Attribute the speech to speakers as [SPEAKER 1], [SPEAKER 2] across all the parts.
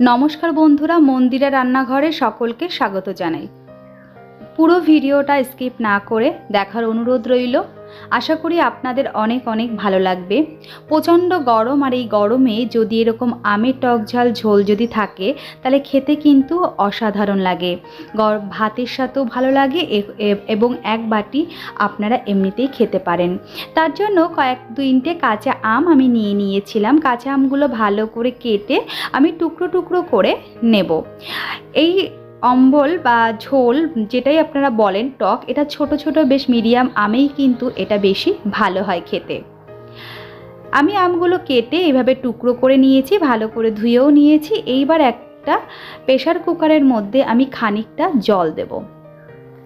[SPEAKER 1] নমস্কার বন্ধুরা, মন্দিরে রান্নাঘরে সকলকে স্বাগত জানাই। পুরো ভিডিওটা স্কিপ না করে দেখার অনুরোধ রইল। আশা করি আপনাদের অনেক অনেক ভালো লাগবে। প্রচণ্ড গরম আর এই গরমে যদি এরকম আমের টক ঝাল ঝোল যদি থাকে, তাহলে খেতে কিন্তু অসাধারণ লাগে। ভাতের সাথেও ভালো লাগে এবং এক বাটি আপনারা এমনিতেই খেতে পারেন। তার জন্য কয়েক তিনটে কাঁচা আম আমি নিয়ে নিয়েছিলাম। কাঁচা আমগুলো ভালো করে কেটে আমি টুকরো টুকরো করে নেব। এই অম্বল বা ঝোল যেটাই আপনারা বলেন টক, এটা ছোট ছোট, বেশ মিডিয়াম আমেই কিন্তু এটা বেশি ভালো হয় খেতে। আমি আমগুলো কেটে এভাবে টুকরো করে নিয়েছি, ভালো করে ধুয়েও নিয়েছি। এইবার একটা প্রেশার কুকারের মধ্যে আমি খানিকটা জল দেব।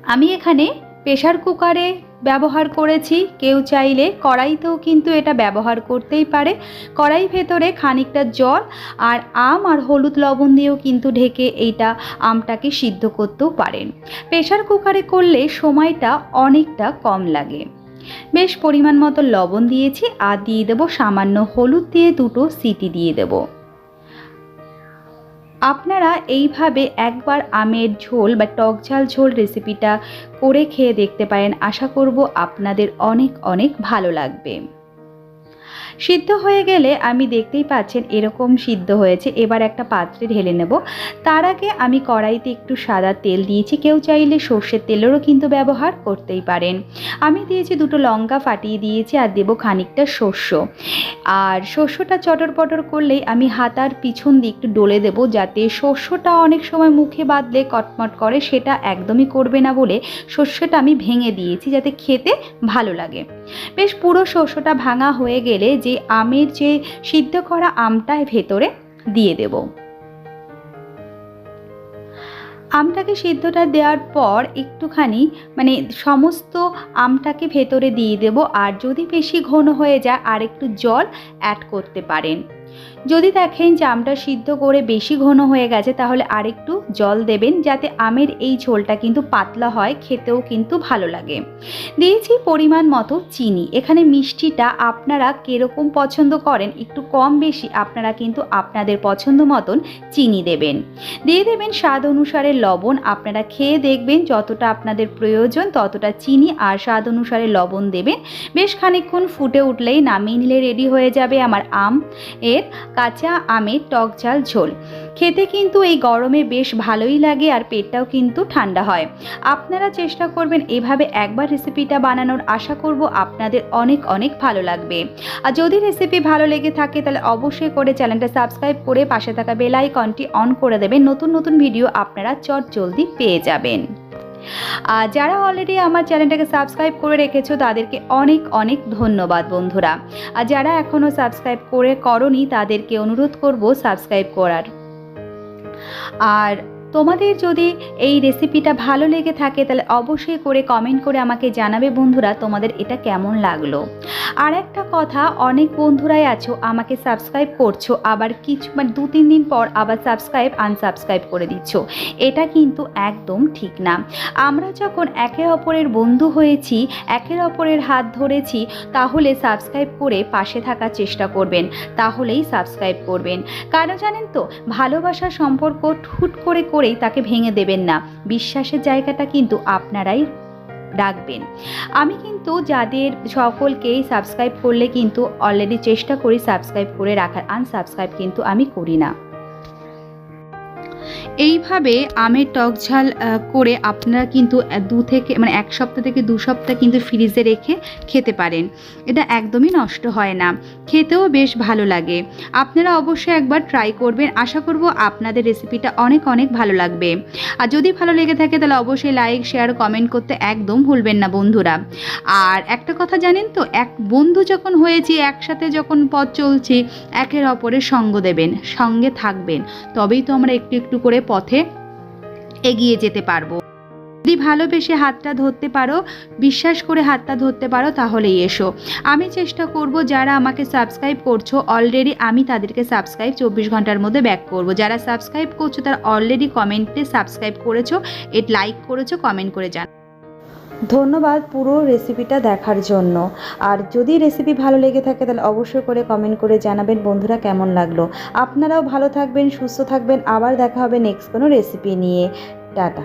[SPEAKER 1] আমি এখানে প্রেশার কুকারে ব্যবহার করেছি। কেউ চাইলে কড়াইতেও কিন্তু এটা ব্যবহার করতেই পারে। কড়াই ভেতরে খানিকটা জল আর আম আর হলুদ লবণ দিয়েও কিন্তু ঢেকে এইটা আমটাকে সিদ্ধ করতেও পারেন। প্রেশার কুকারে করলে সময়টা অনেকটা কম লাগে। বেশ পরিমাণ মতো লবণ দিয়েছি আর দিয়ে দেবো সামান্য হলুদ দিয়ে দুটো সিটি দিয়ে দেবো। আপনারা এইভাবে একবার আমের ঝোল বা টক ঝাল ঝোল রেসিপিটা করে খেয়ে দেখতে পারেন। আশা করব আপনাদের অনেক অনেক ভালো লাগবে। সিদ্ধ হয়ে গেলে আমি দেখতেই পাচ্ছেন এরকম সিদ্ধ হয়েছে। এবার একটা পাত্রে ঢেলে নেব। তার আগে আমি কড়াইতে একটু সাদা তেল দিয়েছি। কেউ চাইলে সর্ষের তেলেরও কিন্তু ব্যবহার করতেই পারেন। আমি দিয়েছি দুটো লঙ্কা ফাটিয়ে দিয়েছি আর দেবো খানিকটা শস্য। আর শস্যটা চটর পটর করলেই আমি হাতার পিছন দিয়ে একটু ডলে দেব যাতে শস্যটা অনেক সময় মুখে বাঁধলে কটমট করে, সেটা একদমই করবে না বলে শস্যটা আমি ভেঙে দিয়েছি যাতে খেতে ভালো লাগে। বেশ পুরো শস্যটা ভাঙা হয়ে গেলে যে আমের যে সিদ্ধ করা আমটায় ভেতরে দিয়ে দেব। আমটাকে সিদ্ধটা দেওয়ার পর একটুখানি মানে সমস্ত আমটাকে ভেতরে দিয়ে দেব আর যদি বেশি ঘন হয়ে যায়, আর একটু জল অ্যাড করতে পারেন। যদি দেখেন যে আমটা সিদ্ধ করে বেশি ঘন হয়ে গেছে, তাহলে আরেকটু জল দেবেন যাতে আমের এই ঝোলটা কিন্তু পাতলা হয়, খেতেও কিন্তু ভালো লাগে। দিয়েছি পরিমাণ মতো চিনি। এখানে মিষ্টিটা আপনারা কীরকম পছন্দ করেন, একটু কম বেশি আপনারা কিন্তু আপনাদের পছন্দ মতন চিনি দেবেন। দিয়ে দেবেন স্বাদ অনুসারে লবণ। আপনারা খেয়ে দেখবেন যতটা আপনাদের প্রয়োজন ততটা চিনি আর স্বাদ অনুসারে লবণ দেবেন। বেশ খানিকক্ষণ ফুটে উঠলেই নামিয়ে নিলে রেডি হয়ে যাবে আমার আম। এর কাঁচা আমের টক ঝাল ঝোল। খেতে কিন্তু এই গরমে বেশ ভালোই লাগে আর পেটটাও কিন্তু ঠান্ডা হয়। আপনারা চেষ্টা করবেন এভাবে একবার রেসিপিটা বানানোর। আশা করব আপনাদের অনেক অনেক ভালো লাগবে। আর যদি রেসিপি ভালো লেগে থাকে তাহলে অবশ্যই করে চ্যানেলটা সাবস্ক্রাইব করে পাশে থাকা বেল আইকনটি অন করে দেবেন। নতুন নতুন ভিডিও আপনারা চট জলদি পেয়ে যাবেন। আর যারা অলরেডি আমার চ্যানেলটাকে সাবস্ক্রাইব করে রেখেছো, তাদেরকে অনেক অনেক ধন্যবাদ বন্ধুরা। আর যারা এখনও সাবস্ক্রাইব করে করনি, তাদেরকে অনুরোধ করব সাবস্ক্রাইব করার। আর তোমাদের যদি এই রেসিপিটা ভালো লেগে থাকে, তাহলে অবশ্যই করে কমেন্ট করে আমাকে জানাবে বন্ধুরা তোমাদের এটা কেমন লাগল। আর একটা কথা, অনেক বন্ধুরাই আছো, আমাকে সাবস্ক্রাইব করছ, আবার কিছু মানে দু, তিন দিন পর আবার সাবস্ক্রাইব আনসাবস্ক্রাইব করে দিচ্ছ। এটা কিন্তু একদম ঠিক না। আমরা যখন একে অপরের বন্ধু হয়েছি, একের অপরের হাত ধরেছি, তাহলে সাবস্ক্রাইব করে পাশে থাকার চেষ্টা করবেন, তাহলেই সাবস্ক্রাইব করবেন। কারণ জানেন তো? ভালোবাসার সম্পর্ক হুট করে করেই তাকে ভেঙে দেবেন না। বিশ্বাসের জায়গাটা কিন্তু আপনারাই ডাকবেন আমি কিন্তু যাদের সকলকেই সাবস্ক্রাইব করলে কিন্তু অলরেডি চেষ্টা করি সাবস্ক্রাইব করে রাখার। আনসাবস্ক্রাইব কিন্তু আমি করি না। এইভাবে আমের টক ঝাল করে আপনারা কিন্তু দু থেকে মানে এক সপ্তাহ থেকে দু সপ্তাহ কিন্তু ফ্রিজে রেখে খেতে পারেন। এটা একদমই নষ্ট হয় না। খেতেও বেশ ভালো লাগে। আপনারা অবশ্যই একবার ট্রাই করবেন। আশা করব আপনাদের রেসিপিটা অনেক অনেক ভালো লাগবে। আর যদি ভালো লেগে থাকে, তাহলে অবশ্যই লাইক শেয়ার কমেন্ট করতে একদম ভুলবেন না বন্ধুরা। আর একটা কথা জানেন তো, এক বন্ধু যখন হয়েছি, একসাথে যখন পথ চলছি, একের অপরের সঙ্গ দেবেন, সঙ্গে থাকবেন। তবেই তো আমরা একটু একটু করে পথে এগিয়ে যেতে পারব। যদি ভালোবেসে হাতটা ধরতে পারো, বিশ্বাস করে হাতটা ধরতে পারো, তাহলেই এসো। আমি চেষ্টা করব যারা আমাকে সাবস্ক্রাইব করছ অলরেডি আমি তাদেরকে সাবস্ক্রাইব চব্বিশ ঘণ্টার মধ্যে ব্যাক করব। যারা সাবস্ক্রাইব করছ, তারা অলরেডি কমেন্টে সাবস্ক্রাইব করেছ এট লাইক করেছ কমেন্ট করে জান ধন্যবাদ পুরো রেসিপিটা দেখার জন্য। আর যদি রেসিপি ভালো লেগে থাকে তাহলে অবশ্যই করে কমেন্ট করে জানাবেন, বন্ধুরা কেমন লাগল? আপনারাও ভালো থাকবেন, সুস্থ থাকবেন, আবার দেখা হবে নেক্সট কোনো রেসিপি নিয়ে। টাটা।